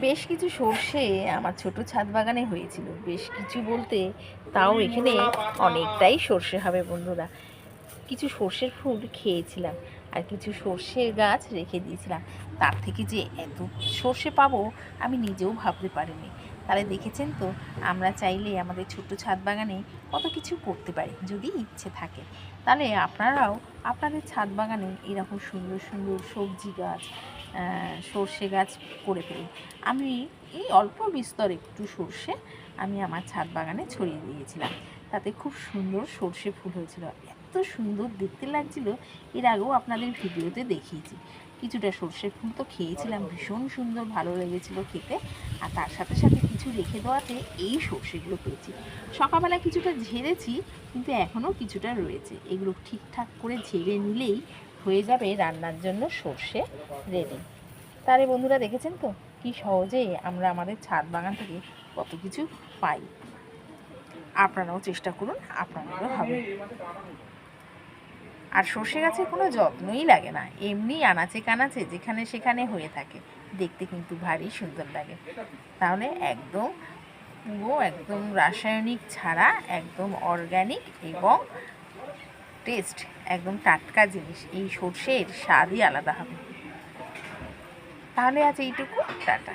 বেশ কিছু সর্ষে আমার ছোট ছাদ বাগানে হয়েছিল। বেশ কিছু বলতে তাও এখানে অনেকটাই সর্ষে হবে বন্ধুরা। কিছু সর্ষের ফুল খেয়েছিলাম আর কিছু সর্ষের গাছ রেখে দিয়েছিলাম। তার থেকে যে এত সর্ষে পাবো আমি নিজেও ভাবতে পারিনি। তাহলে দেখেছেন তো, আমরা চাইলে আমাদের ছোট্ট ছাদ বাগানে কত কিছু করতে পারি যদি ইচ্ছে থাকে। তাহলে আপনারাও আপনাদের ছাদ বাগানে এরকম সুন্দর সুন্দর সবজি গাছ সর্ষে গাছ করে ফেলুন। আমি এই অল্প বিস্তর একটু সর্ষে আমি আমার ছাদ বাগানে ছড়িয়ে দিয়েছিলাম। তাতে খুব সুন্দর সর্ষে ফুল হয়েছিল। এত সুন্দর দেখতে লাগছিল, এর আগেও আপনাদের ভিডিওতে দেখিয়েছি। কিছুটা সর্ষের ফুল তো খেয়েছিলাম, ভীষণ সুন্দর, ভালো লেগেছিল খেতে। আর তার সাথে সাথে কিছু রেখে দেওয়াতে এই সর্ষেগুলো পেয়েছি। সকালবেলা কিছুটা ঝেড়েছি, কিন্তু এখনও কিছুটা রয়েছে। এগুলো ঠিকঠাক করে ঝেড়ে নিলেই হয়ে যাবে রান্নার জন্য সর্ষে রেডি। তাহলে বন্ধুরা দেখেছেন তো? কি সহজে আমরা আমাদের ছাদ বাগান থেকে কত কিছু পাই। আপনারাও চেষ্টা করুন আপনাদেরও হবে। আর সর্ষে গাছে কোনো যত্নই লাগে না, এমনি আনাচে কানাচে, যেখানে সেখানে হয়ে থাকে। দেখতে কিন্তু ভারী সুন্দর লাগে। তাহলে একদম পুরো একদম রাসায়নিক ছাড়া, একদম অর্গ্যানিক এবং টেস্ট একদম টাটকা জিনিস। এই সর্ষের স্বাদই আলাদা হবে। তাহলে আজ এইটুকু। টাটা।